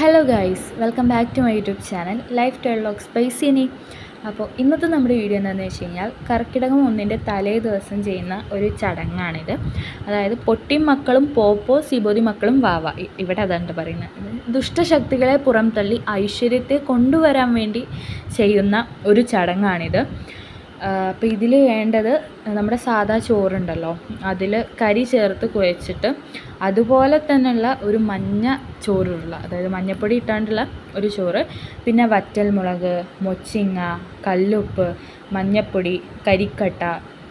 Hello guys welcome back to my YouTube channel life lock സ്പൈസിനി അപ്പോൾ ഇന്നത്തെ നമ്മുടെ video എന്താണെന്ന് വെച്ച് കഴിഞ്ഞാൽ കർക്കിടകം ഒന്നിന്റെ തലേ ദിവസം ചെയ്യുന്ന ഒരു ചടങ്ങാണിത്. അതായത് പൊട്ടി മക്കളും പോപ്പോ സിബോതി മക്കളും വാവ. ഇവിടെ അതാണ് പറയുന്നത്. ദുഷ്ടശക്തികളെ പുറംതള്ളി ഐശ്വര്യത്തെ കൊണ്ടുവരാൻ വേണ്ടി ചെയ്യുന്ന ഒരു ചടങ്ങാണിത്. അപ്പോൾ ഇതിൽ വേണ്ടത് നമ്മുടെ സാദാ ചോറുണ്ടല്ലോ. അതിൽ കരി ചേർത്ത് കുഴച്ചിട്ട് അതുപോലെ തന്നെയുള്ള ഒരു മഞ്ഞ ചോറുള്ള അതായത് മഞ്ഞപ്പൊടി ഇട്ടാണ്ടുള്ള ഒരു ചോറ് പിന്നെ വറ്റൽമുളക് മൊച്ചിങ്ങ കല്ലുപ്പ് മഞ്ഞപ്പൊടി കരിക്കട്ട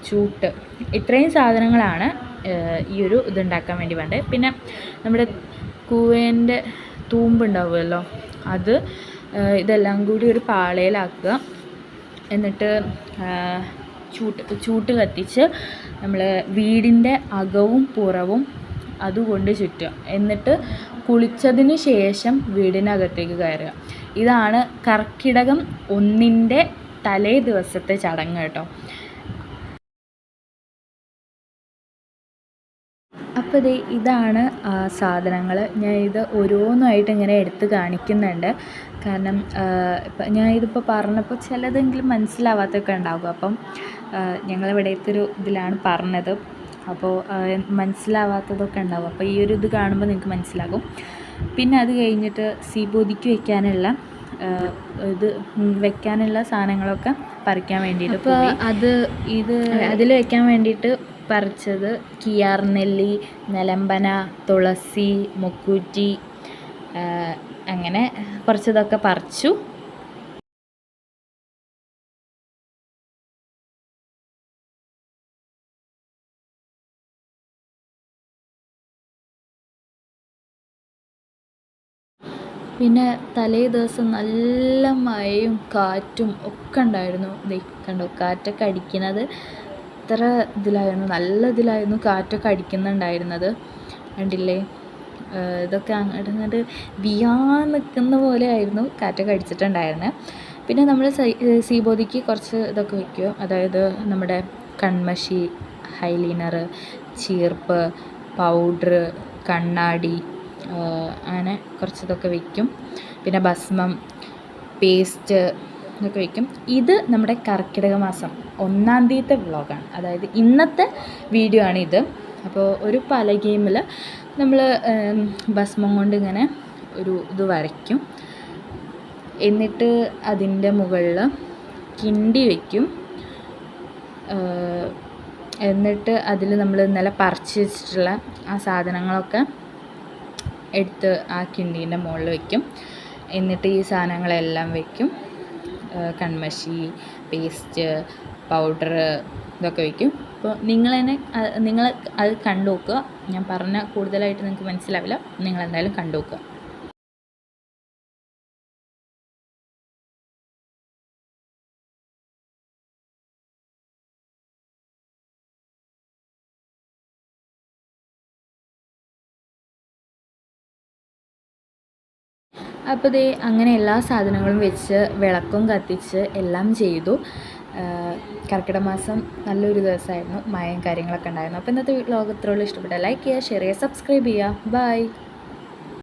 ചൂട്ട് ഇത്രയും സാധനങ്ങളാണ് ഈ ഒരു ഇതുണ്ടാക്കാൻ വേണ്ടി വേണ്ടത്. പിന്നെ നമ്മുടെ കൂവേന്റെ തൂമ്പുണ്ടാവുമല്ലോ അത് ഇതെല്ലാം കൂടി ഒരു പാളയിലാക്കുക. എന്നിട്ട് ചൂട്ട് ചൂട്ട് കത്തിച്ച് നമ്മൾ വീടിന്റെ അകവും പുറവും അതുകൊണ്ട് ചുറ്റുക. എന്നിട്ട് കുളിച്ചതിന് ശേഷം വീടിനകത്തേക്ക് കയറുക. ഇതാണ് കർക്കിടകം ഒന്നിന്റെ തലേ ദിവസത്തെ ചടങ്ങ് കേട്ടോ. അപ്പോൾ ദേ ഇതാണ് സാധനങ്ങൾ ഞാൻ ഇത് ഓരോന്നായിട്ട് ഇങ്ങനെ എടുത്ത് കാണിക്കുന്നുണ്ട്. കാരണം ഇപ്പം ഞാൻ ഇതിപ്പോൾ പറഞ്ഞപ്പോൾ ചിലതെങ്കിലും മനസ്സിലാവാത്തൊക്കെ ഉണ്ടാകും. അപ്പം ഞങ്ങൾ ഇവിടുത്തെ ഒരു ഇതിലാണ് പറഞ്ഞത്. അപ്പോൾ മനസ്സിലാവാത്തതൊക്കെ ഉണ്ടാവും അപ്പോൾ ഈ ഒരു ഇത് കാണുമ്പോൾ നിങ്ങൾക്ക് മനസ്സിലാകും. പിന്നെ അത് കഴിഞ്ഞിട്ട് സീബോധിക്ക് വെക്കാനുള്ള ആ, ഇത് വെക്കാനുള്ള സാധനങ്ങളൊക്കെ പറിക്കാൻ വേണ്ടിയിട്ട് അപ്പോൾ അത് ഇത് അതിൽ വെക്കാൻ വേണ്ടിയിട്ട് പറിച്ചത് കിയാർനെല്ലി നിലമ്പന തുളസി മുക്കൂറ്റി അങ്ങനെ കുറച്ചതൊക്കെ പറിച്ചു. പിന്നെ തലേ ദിവസം നല്ല മഴയും കാറ്റും ഒക്കെ ഉണ്ടായിരുന്നു. കണ്ടോ കാറ്റൊക്കെ അടിക്കുന്നത് ഇത്ര ഇതിലായിരുന്നു നല്ല ഇതിലായിരുന്നു കാറ്റൊക്കെ അടിക്കുന്നുണ്ടായിരുന്നത്. കണ്ടില്ലേ? ഇതൊക്കെ അങ്ങോട്ട് ഇങ്ങോട്ട് വിയാൻ നിൽക്കുന്ന പോലെ ആയിരുന്നു കാറ്റൊക്കെ അടിച്ചിട്ടുണ്ടായിരുന്നത് പിന്നെ നമ്മൾ സീബോധിക്ക് കുറച്ച് ഇതൊക്കെ വയ്ക്കും അതായത് നമ്മുടെ കൺമഷി ഹൈലൈനർ ചീർപ്പ് പൗഡർ കണ്ണാടി അങ്ങനെ കുറച്ച് ഇതൊക്കെ വയ്ക്കും പിന്നെ ഭസ്മം പേസ്റ്റ് ഇതൊക്കെ വയ്ക്കും ഇത് നമ്മുടെ കർക്കിടക മാസം ഒന്നാം തീയതിത്തെ വ്ളോഗാണ്. അതായത് ഇന്നത്തെ വീഡിയോ ആണ് ഇത്. അപ്പോൾ ഒരു പലകീമിൽ നമ്മൾ ഭസ്മം കൊണ്ട് ഇങ്ങനെ ഒരു ഇത് വരയ്ക്കും. എന്നിട്ട് അതിന്റെ മുകളിൽ കിണ്ടി വയ്ക്കും എന്നിട്ട് അതിൽ നമ്മൾ ഇന്നലെ പറിച്ച് വെച്ചിട്ടുള്ള ആ സാധനങ്ങളൊക്കെ എടുത്ത് ആ കിണ്ടീന്റെ മുകളിൽ വയ്ക്കും എന്നിട്ട് ഈ സാധനങ്ങളെല്ലാം വയ്ക്കും കൺമഷി പേസ്റ്റ് പൗഡർ ഇതൊക്കെ വയ്ക്കും. അപ്പോൾ നിങ്ങൾ തന്നെ നിങ്ങൾ അത് കണ്ടു നോക്കുക ഞാൻ പറഞ്ഞ കൂടുതലായിട്ട് നിങ്ങൾക്ക് മനസ്സിലാവില്ല. നിങ്ങൾ എന്തായാലും കണ്ടു നോക്കുക അപ്പോൾ ദേ അങ്ങനെ എല്ലാ സാധനങ്ങളും വെച്ച് വിളക്കും കത്തിച്ച് എല്ലാം ചെയ്തു. കർക്കിടക മാസം നല്ലൊരു ദിവസമായിരുന്നു. മഴയും കാര്യങ്ങളൊക്കെ ഉണ്ടായിരുന്നു. അപ്പോൾ ഇന്നത്തെ ലോകത്തിലുള്ള ഇഷ്ടപ്പെട്ട ലൈക്ക് ചെയ്യുക ഷെയർ ചെയ്യുക സബ്സ്ക്രൈബ് ചെയ്യുക. ബൈ